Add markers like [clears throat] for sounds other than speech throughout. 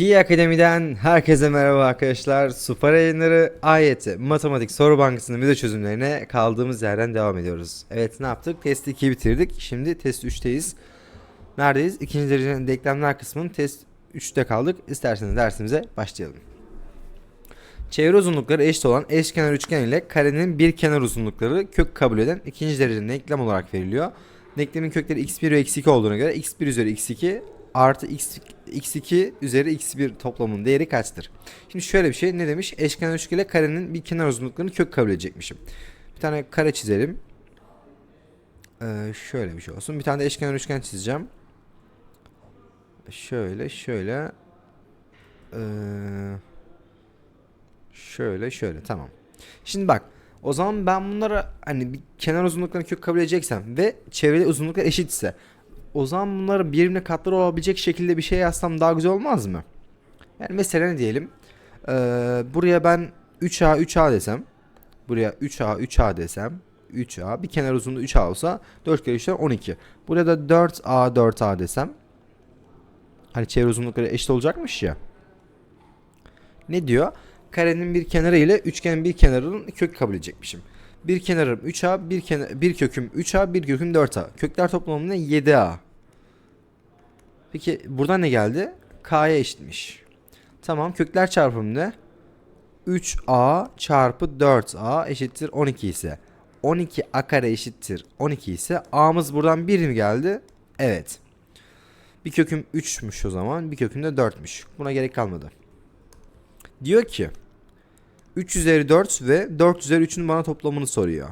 Pi Akademi'den herkese merhaba arkadaşlar. Super yayınları AYT Matematik Soru Bankası'nın video çözümlerine kaldığımız yerden devam ediyoruz. Evet ne yaptık? Test 2'yi bitirdik. Şimdi test 3'teyiz. Neredeyiz? İkinci derecenin denklemler kısmının test 3'te kaldık. İsterseniz dersimize başlayalım. Çevre uzunlukları eşit olan eşkenar üçgen ile karenin bir kenar uzunlukları kök kabul eden ikinci derecenin denklem olarak veriliyor. Denklemin kökleri x1 ve x2 olduğuna göre x1 üzeri x2 artı x, x2 üzeri x1 toplamının değeri kaçtır? Şimdi şöyle bir şey ne demiş? Eşkenar üçgen ile karenin bir kenar uzunluklarını kök kabul edecekmişim. Bir tane kare çizelim. Ee, şöyle bir şey olsun. Bir tane de eşkenar üçgen çizeceğim. Şöyle şöyle. Ee, şöyle şöyle tamam. Şimdi bak o zaman ben bunlara hani bir kenar uzunluklarını kök kabul edeceksem ve çevreli uzunluklar eşitse o zaman bunları birbirine katları olabilecek şekilde bir şey yazsam daha güzel olmaz mı? Yani mesela ne diyelim? Ee, buraya ben 3A 3A desem buraya 3A 3A desem 3A bir kenar uzunluğu 3A olsa 4 kere 3'ten 12. Buraya da 4A 4A desem hani çevre uzunlukları eşit olacakmış ya. Ne diyor? Karenin bir kenarı ile üçgenin bir kenarının kök kabul edecekmişim. Bir kenarım 3A, bir, kenar, bir köküm 3A, bir köküm 4A. Kökler toplamı ne? 7A. Peki buradan ne geldi? K'ya eşitmiş. Tamam kökler çarpımı ne? 3A çarpı 4A eşittir 12 ise 12 A kare eşittir 12 ise A'mız buradan 1 mi geldi? Evet. Bir köküm 3'müş o zaman. Bir köküm de 4'müş. Buna gerek kalmadı. Diyor ki 3 üzeri 4 ve 4 üzeri 3'ün bana toplamını soruyor.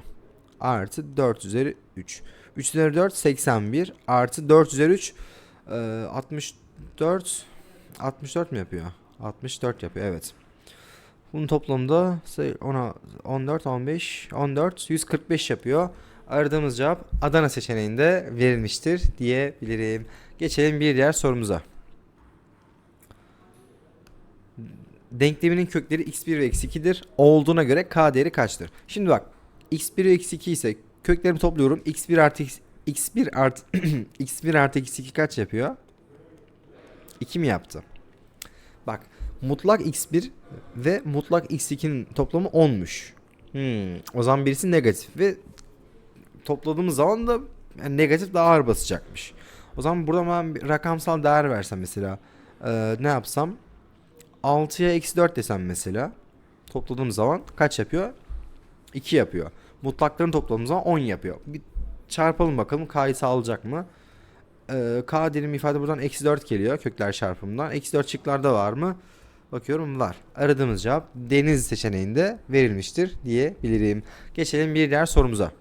Artı 4 üzeri 3. 3 üzeri 4 81 artı 4 üzeri 3 e, 64 64 mi yapıyor? 64 yapıyor evet. Bunun toplamda sayı- ona 14 15 14 145 yapıyor. Aradığımız cevap Adana seçeneğinde verilmiştir diyebilirim. Geçelim bir diğer sorumuza. Denkleminin kökleri x1 ve x2'dir. Olduğuna göre k değeri kaçtır? Şimdi bak x1 ve x2 ise köklerimi topluyorum. x1 artı x, x1 artı [clears throat] x1 artı x2 kaç yapıyor? 2 mi yaptı? Bak mutlak x1 ve mutlak x2'nin toplamı 10'muş. Hmm, o zaman birisi negatif ve topladığımız zaman da yani negatif daha ağır basacakmış. O zaman burada ben bir rakamsal değer versem mesela eee, ne yapsam 6'ya eksi 4 desem mesela topladığım zaman kaç yapıyor? 2 yapıyor. Mutlakların topladığımız zaman 10 yapıyor. Bir çarpalım bakalım k'yı sağlayacak mı? Ee, k dilim ifade buradan eksi 4 geliyor kökler çarpımından. Eksi 4 şıklarda var mı? Bakıyorum var. Aradığımız cevap deniz seçeneğinde verilmiştir diyebilirim. Geçelim bir diğer sorumuza.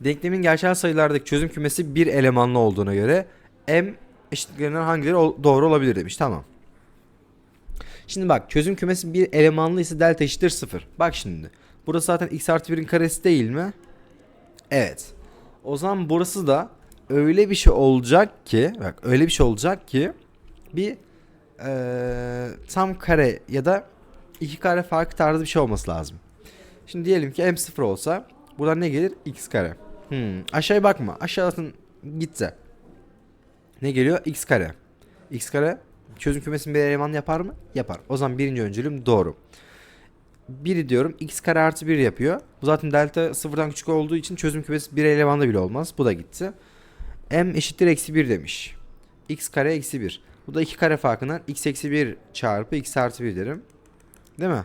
Denklemin gerçel sayılardaki çözüm kümesi bir elemanlı olduğuna göre m eşitliklerinden hangileri doğru olabilir demiş. Tamam. Şimdi bak çözüm kümesi bir elemanlı ise delta eşittir 0. Bak şimdi. Burası zaten x artı 1'in karesi değil mi? Evet. O zaman burası da öyle bir şey olacak ki bak öyle bir şey olacak ki bir eee, tam kare ya da iki kare farkı tarzı bir şey olması lazım. Şimdi diyelim ki m 0 olsa buradan ne gelir? x kare. Hmm. Aşağıya bakma. Aşağısın gitse. Ne geliyor? x kare. x kare çözüm kümesinin bir eleman yapar mı? Yapar. O zaman birinci öncülüm doğru. 1 diyorum x kare artı 1 yapıyor. Bu zaten delta sıfırdan küçük olduğu için çözüm kümesi bir elemanda bile olmaz. Bu da gitti. m eşittir eksi 1 demiş. x kare eksi 1. Bu da 2 kare farkından x eksi 1 çarpı x artı 1 derim. Değil mi?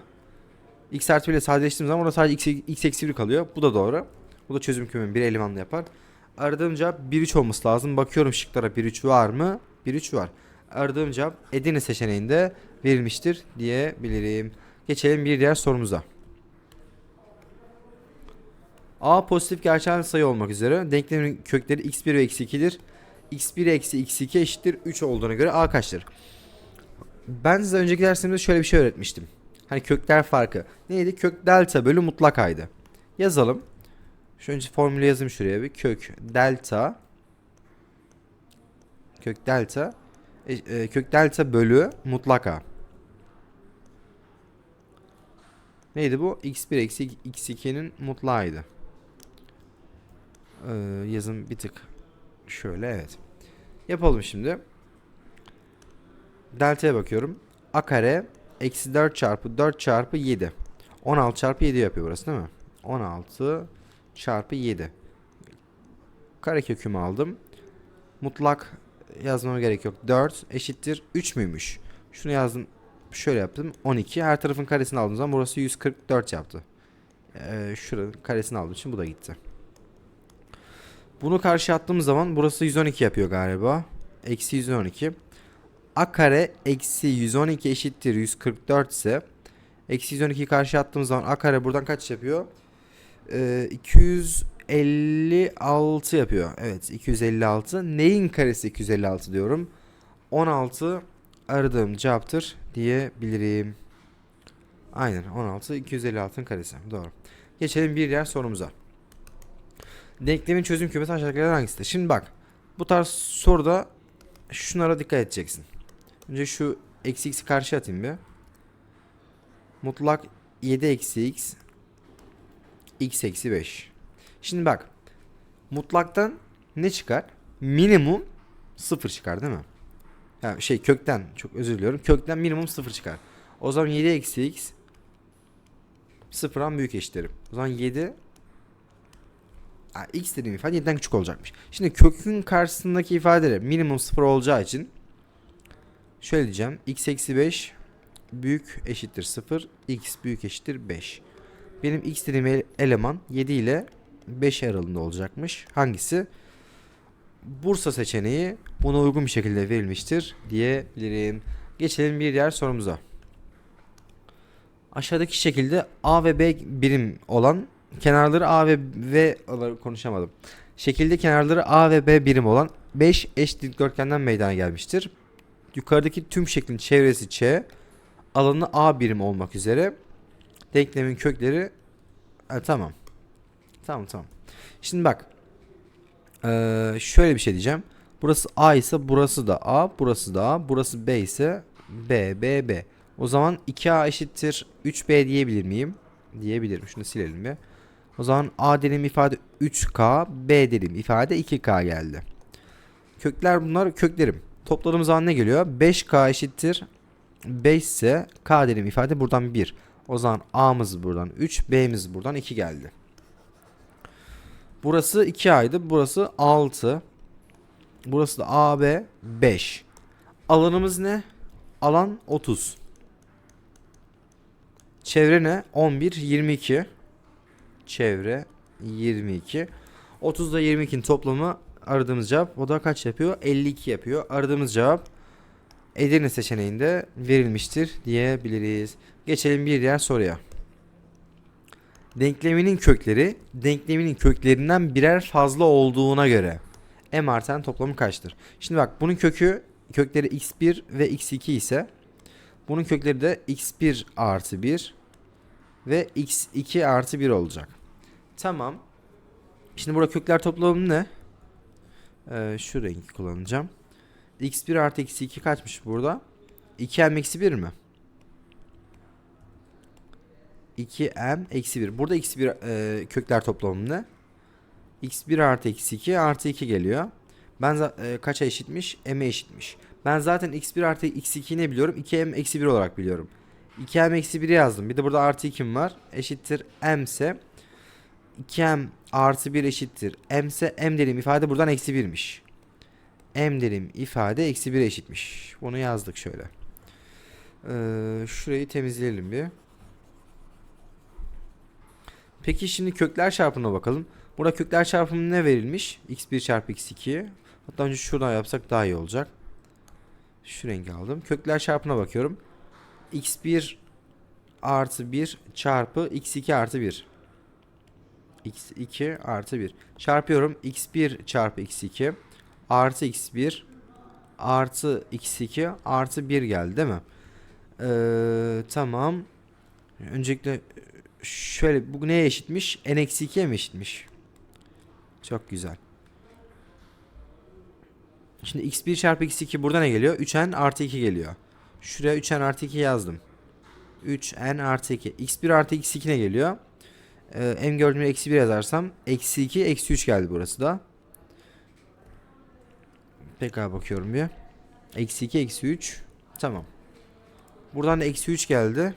x artı 1 ile sadeleştiğim zaman orada sadece x, x eksi 1 kalıyor. Bu da doğru. Bu da çözüm kümenin bir elemanla yapar. Aradığım cevap 1-3 olması lazım. Bakıyorum şıklara 1-3 var mı? 1-3 var. Aradığım cevap Edirne seçeneğinde verilmiştir diyebilirim. Geçelim bir diğer sorumuza. A pozitif gerçel sayı olmak üzere denklemin kökleri x1 ve x2'dir. x1 eksi x2 eşittir 3 olduğuna göre A kaçtır? Ben size önceki dersimde şöyle bir şey öğretmiştim. Hani kökler farkı. Neydi? Kök delta bölü mutlak aydı. Yazalım. Şu önce formülü yazayım şuraya bir. Kök delta kök delta e, e, kök delta bölü mutlak a. Neydi bu? x1 eksi x2'nin mutlağıydı. Ee, yazım bir tık şöyle evet. Yapalım şimdi. delta'ya bakıyorum. A kare eksi 4 çarpı 4 çarpı 7. 16 çarpı 7 yapıyor burası değil mi? 16 çarpı 7. Karekökümü aldım. Mutlak yazmama gerek yok. 4 eşittir 3 müymüş? Şunu yazdım. Şöyle yaptım. 12. Her tarafın karesini aldığım zaman burası 144 yaptı. Ee, şuranın karesini aldığım için bu da gitti. Bunu karşı attığımız zaman burası 112 yapıyor galiba. Eksi 112. A kare eksi 112 eşittir 144 ise eksi 112'yi karşı attığımız zaman A kare buradan kaç yapıyor? Ee, 256 yapıyor. Evet 256. Neyin karesi 256 diyorum. 16 aradığım cevaptır diyebilirim. Aynen 16 256'ın karesi. Doğru. Geçelim bir diğer sorumuza. Denklemin çözüm kümesi aşağıdakilerden hangisidir? Şimdi bak. Bu tarz soruda şunlara dikkat edeceksin. Önce şu eksi x'i karşı atayım bir. Mutlak 7 eksi x x eksi 5. Şimdi bak. Mutlaktan ne çıkar? Minimum 0 çıkar değil mi? Ya şey kökten çok özür diliyorum. Kökten minimum 0 çıkar. O zaman 7 eksi x sıfırdan büyük eşitlerim. O zaman 7 Ha, x dediğim ifade 7'den küçük olacakmış. Şimdi kökün karşısındaki ifade minimum 0 olacağı için şöyle diyeceğim. x eksi 5 büyük eşittir 0. x büyük eşittir 5. Benim x dediğim ele- eleman 7 ile 5 aralığında olacakmış. Hangisi? Bursa seçeneği buna uygun bir şekilde verilmiştir diyebilirim. Geçelim bir diğer sorumuza. Aşağıdaki şekilde A ve B birim olan kenarları A ve V olarak konuşamadım. Şekilde kenarları A ve B birim olan 5 eş dikdörtgenden meydana gelmiştir. Yukarıdaki tüm şeklin çevresi Ç, alanı A birim olmak üzere denklemin kökleri Ha, tamam. Tamam tamam. Şimdi bak. Ee, şöyle bir şey diyeceğim. Burası A ise burası da A, burası da A, burası B ise B, B, B. O zaman 2A eşittir 3B diyebilir miyim? Diyebilirim. Şunu silelim bir. O zaman A dediğim ifade 3K, B dediğim ifade 2K geldi. Kökler bunlar köklerim. Topladığım zaman ne geliyor? 5K eşittir 5 ise K dediğim ifade buradan 1. O zaman A'mız buradan 3, B'miz buradan 2 geldi. Burası 2A'ydı. Burası 6. Burası da AB 5. Alanımız ne? Alan 30. Çevre ne? 11, 22. Çevre 22. 30 ile 22'nin toplamı aradığımız cevap. O da kaç yapıyor? 52 yapıyor. Aradığımız cevap Edirne seçeneğinde verilmiştir diyebiliriz. Geçelim bir diğer soruya. Denkleminin kökleri denkleminin köklerinden birer fazla olduğuna göre m artan toplamı kaçtır? Şimdi bak bunun kökü kökleri x1 ve x2 ise bunun kökleri de x1 artı 1 ve x2 artı 1 olacak. Tamam. Şimdi burada kökler toplamı ne? Ee, şu rengi kullanacağım. x1 artı x2 kaçmış burada? 2m eksi 1 mi? 2m eksi 1. Burada x1 e, kökler toplamı ne? x1 artı x2 artı 2 geliyor. Ben e, kaça eşitmiş? m'e eşitmiş. Ben zaten x1 artı x2 ne biliyorum? 2m eksi 1 olarak biliyorum. 2m eksi 1'i yazdım. Bir de burada artı 2'm var. Eşittir m ise 2m artı 1 eşittir. m ise m dediğim ifade buradan eksi 1'miş. m dediğim ifade eksi 1'e eşitmiş. Bunu yazdık şöyle. Ee, şurayı temizleyelim bir. Peki şimdi kökler çarpımına bakalım. Burada kökler çarpımı ne verilmiş? x1 çarpı x2. Hatta önce şuradan yapsak daha iyi olacak. Şu rengi aldım. Kökler çarpımına bakıyorum. x1 artı 1 çarpı x2 artı 1. x2 artı 1. Çarpıyorum. x1 çarpı x2 artı x1 artı x2 artı 1 geldi değil mi? Ee, tamam. Öncelikle şöyle bu neye eşitmiş? n eksi 2'ye mi eşitmiş? Çok güzel. Şimdi x1 çarpı x2 burada ne geliyor? 3n artı 2 geliyor. Şuraya 3n artı 2 yazdım. 3n artı 2. x1 artı x2 ne geliyor? Ee, m gördüğümde eksi 1 yazarsam eksi 2 eksi 3 geldi burası da. Tekrar bakıyorum bir. Eksi 2 eksi 3 Tamam. Buradan da eksi 3 geldi.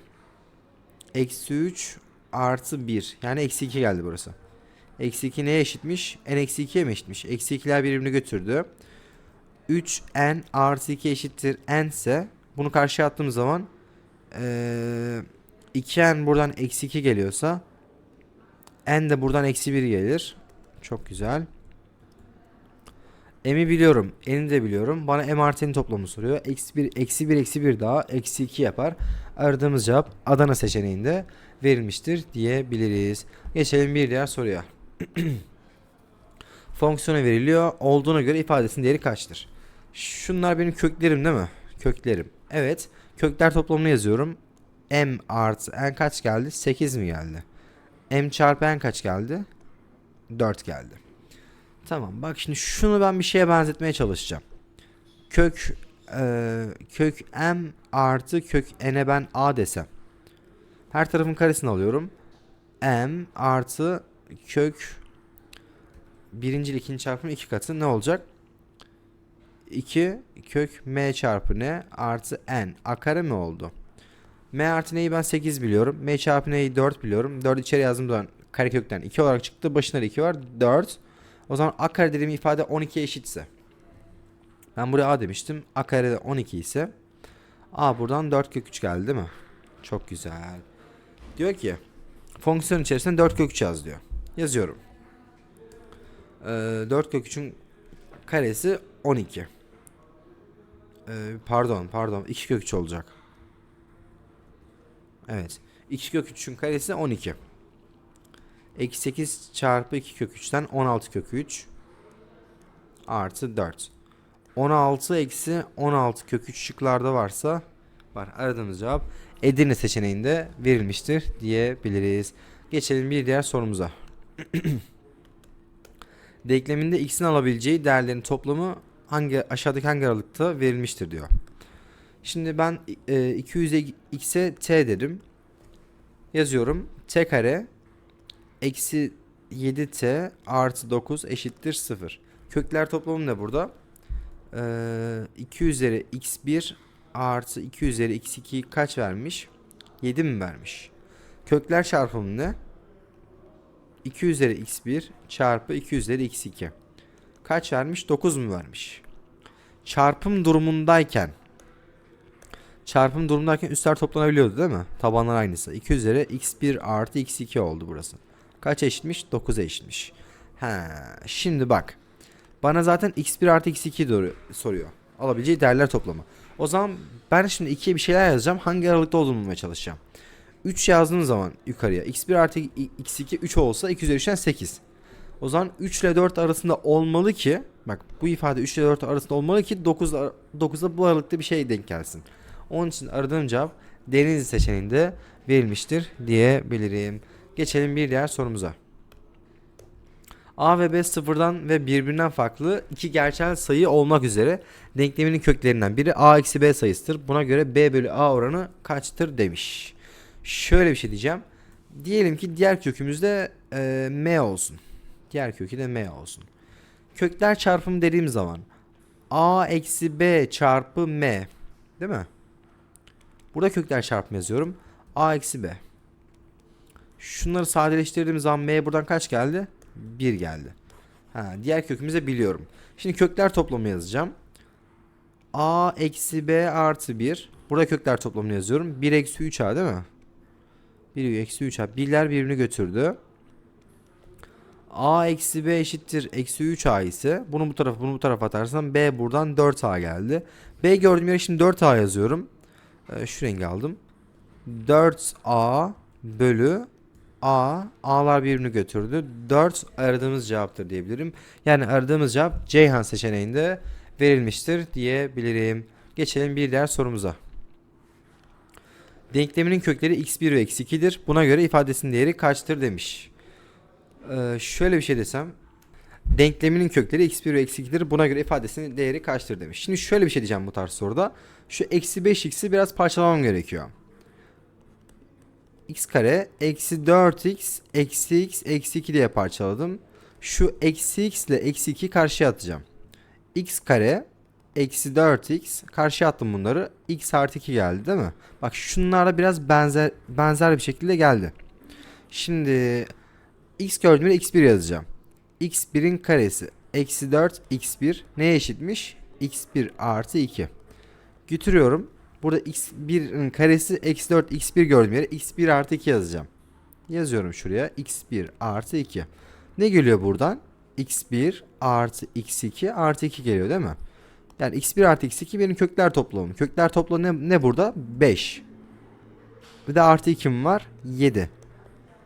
Eksi 3 artı 1. Yani eksi 2 geldi burası. Eksi 2 neye eşitmiş? n eksi 2'ye mi eşitmiş? Eksi 2'ler birbirini götürdü. 3n artı 2 eşittir n ise bunu karşıya attığım zaman eee 2n buradan eksi 2 geliyorsa n de buradan eksi 1 gelir. Çok güzel. M'i biliyorum. N'i de biliyorum. Bana M artı N toplamı soruyor. Eksi 1, eksi 1, eksi 1 daha eksi 2 yapar. Aradığımız cevap Adana seçeneğinde verilmiştir diyebiliriz. Geçelim bir diğer soruya. [clears throat] Fonksiyona veriliyor. Olduğuna göre ifadesinin değeri kaçtır? Şunlar benim köklerim değil mi? Köklerim. Evet. Kökler toplamını yazıyorum. M artı N kaç geldi? 8 mi geldi? M çarpı N kaç geldi? 4 geldi. Tamam bak şimdi şunu ben bir şeye benzetmeye çalışacağım. Kök e, kök m artı kök n'e ben a desem. Her tarafın karesini alıyorum. m artı kök birincil ikinci çarpımı iki katı ne olacak? 2 kök m çarpı n artı n a kare mi oldu? m artı n'yi ben 8 biliyorum. m çarpı n'yi 4 biliyorum. 4 içeri yazdığım zaman karekökten 2 olarak çıktı. Başında da 2 var. 4 o zaman a kare dediğim ifade 12'ye eşitse. Ben buraya a demiştim. a kare de 12 ise a buradan 4 kök 3 geldi değil mi? Çok güzel. Diyor ki fonksiyon içerisinde 4 kök 3 yaz diyor. Yazıyorum. Ee, 4 kök 3'ün karesi 12. Ee, pardon pardon 2 kök 3 olacak. Evet. 2 kök 3'ün karesi 12. Eksi 8 çarpı 2 kök 3'ten 16 kök 3 artı 4. 16 eksi 16 kök 3 şıklarda varsa var. Aradığımız cevap Edirne seçeneğinde verilmiştir diyebiliriz. Geçelim bir diğer sorumuza. [clears throat] Denkleminde x'in alabileceği değerlerin toplamı hangi aşağıdaki hangi aralıkta verilmiştir diyor. Şimdi ben e, 200'e x'e t dedim. Yazıyorum. t kare eksi 7t artı 9 eşittir 0. Kökler toplamı ne burada? Ee, 2 üzeri x1 artı 2 üzeri x2 kaç vermiş? 7 mi vermiş? Kökler çarpımı ne? 2 üzeri x1 çarpı 2 üzeri x2. Kaç vermiş? 9 mu vermiş? Çarpım durumundayken Çarpım durumundayken üstler toplanabiliyordu değil mi? Tabanlar aynısı. 2 üzeri x1 artı x2 oldu burası. Kaç eşitmiş? 9'a eşitmiş. Ha, şimdi bak. Bana zaten x1 artı x2 doğru soruyor. Alabileceği değerler toplamı. O zaman ben şimdi 2'ye bir şeyler yazacağım. Hangi aralıkta olduğunu bulmaya çalışacağım. 3 yazdığım zaman yukarıya x1 artı x2 3 olsa 2 üzeri 3'ten 8. O zaman 3 ile 4 arasında olmalı ki bak bu ifade 3 ile 4 arasında olmalı ki 9 9'da bu aralıkta bir şey denk gelsin. Onun için aradığım cevap Denizli seçeneğinde verilmiştir diyebilirim. Geçelim bir diğer sorumuza. A ve B sıfırdan ve birbirinden farklı iki gerçel sayı olmak üzere denkleminin köklerinden biri A eksi B sayısıdır. Buna göre B bölü A oranı kaçtır demiş. Şöyle bir şey diyeceğim. Diyelim ki diğer kökümüzde e, M olsun. Diğer kökü de M olsun. Kökler çarpımı dediğim zaman A eksi B çarpı M değil mi? Burada kökler çarpımı yazıyorum. A eksi B. Şunları sadeleştirdiğim zaman M buradan kaç geldi? 1 geldi. Ha, diğer kökümüzü biliyorum. Şimdi kökler toplamı yazacağım. A eksi B artı 1. Burada kökler toplamını yazıyorum. 1 eksi 3A değil mi? 1 eksi 3A. Birler birbirini götürdü. A eksi B eşittir eksi 3A ise bunu bu tarafa bunu bu tarafa atarsam B buradan 4A geldi. B gördüğüm yere şimdi 4A yazıyorum. Ee, şu rengi aldım. 4A bölü A. A'lar birbirini götürdü. 4 aradığımız cevaptır diyebilirim. Yani aradığımız cevap Ceyhan seçeneğinde verilmiştir diyebilirim. Geçelim bir diğer sorumuza. Denkleminin kökleri x1 ve x2'dir. Buna göre ifadesinin değeri kaçtır demiş. Ee, şöyle bir şey desem. Denkleminin kökleri x1 ve x2'dir. Buna göre ifadesinin değeri kaçtır demiş. Şimdi şöyle bir şey diyeceğim bu tarz soruda. Şu eksi 5x'i biraz parçalamam gerekiyor. X kare eksi 4x eksi x eksi 2 diye parçaladım. Şu eksi x ile eksi 2 karşıya atacağım. x kare eksi 4x karşıya attım bunları. x artı 2 geldi değil mi? Bak şunlara biraz benzer benzer bir şekilde geldi. Şimdi x gördüğüm yere x1 yazacağım. x1'in karesi eksi 4 x1 neye eşitmiş? x1 artı 2. Götürüyorum. Burada x1'in karesi eksi 4 x1 gördüğüm yere x1 artı 2 yazacağım. Yazıyorum şuraya x1 artı 2. Ne geliyor buradan? x1 artı x2 artı 2 geliyor değil mi? Yani x1 artı x2 benim kökler toplamım. Kökler toplamı ne, ne burada? 5. Bir de artı 2'm var? 7.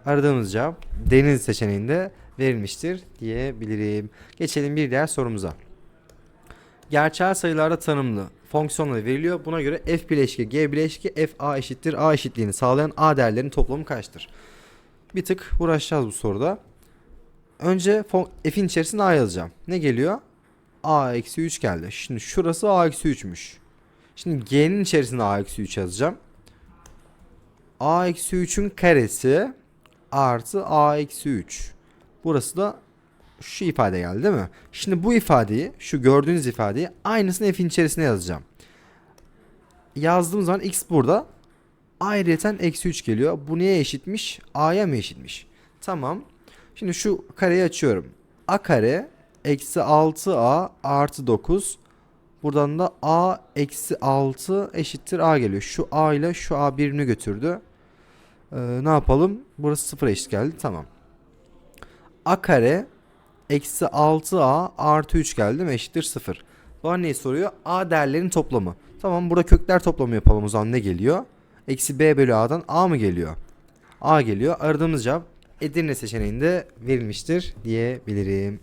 Aradığımız cevap deniz seçeneğinde verilmiştir diyebilirim. Geçelim bir diğer sorumuza. Gerçel sayılarda tanımlı fonksiyonları veriliyor. Buna göre f bileşki g bileşki f a eşittir a eşitliğini sağlayan a değerlerinin toplamı kaçtır? Bir tık uğraşacağız bu soruda. Önce f'in içerisine a yazacağım. Ne geliyor? a eksi 3 geldi. Şimdi şurası a eksi 3'müş. Şimdi g'nin içerisine a eksi 3 yazacağım. a eksi 3'ün karesi artı a eksi 3. Burası da şu ifade geldi değil mi? Şimdi bu ifadeyi, şu gördüğünüz ifadeyi aynısını f'in içerisine yazacağım. Yazdığım zaman x burada. Ayrıyeten eksi 3 geliyor. Bu neye eşitmiş? A'ya mı eşitmiş? Tamam. Şimdi şu kareyi açıyorum. A kare eksi 6A artı 9. Buradan da A eksi 6 eşittir A geliyor. Şu A ile şu A birini götürdü. Ee, ne yapalım? Burası 0 eşit geldi. Tamam. A kare eksi 6A artı 3 geldi mi? Eşittir 0. Bana neyi soruyor? A değerlerin toplamı. Tamam burada kökler toplamı yapalım o zaman ne geliyor? Eksi B bölü A'dan A mı geliyor? A geliyor. Aradığımız cevap Edirne seçeneğinde verilmiştir diyebilirim.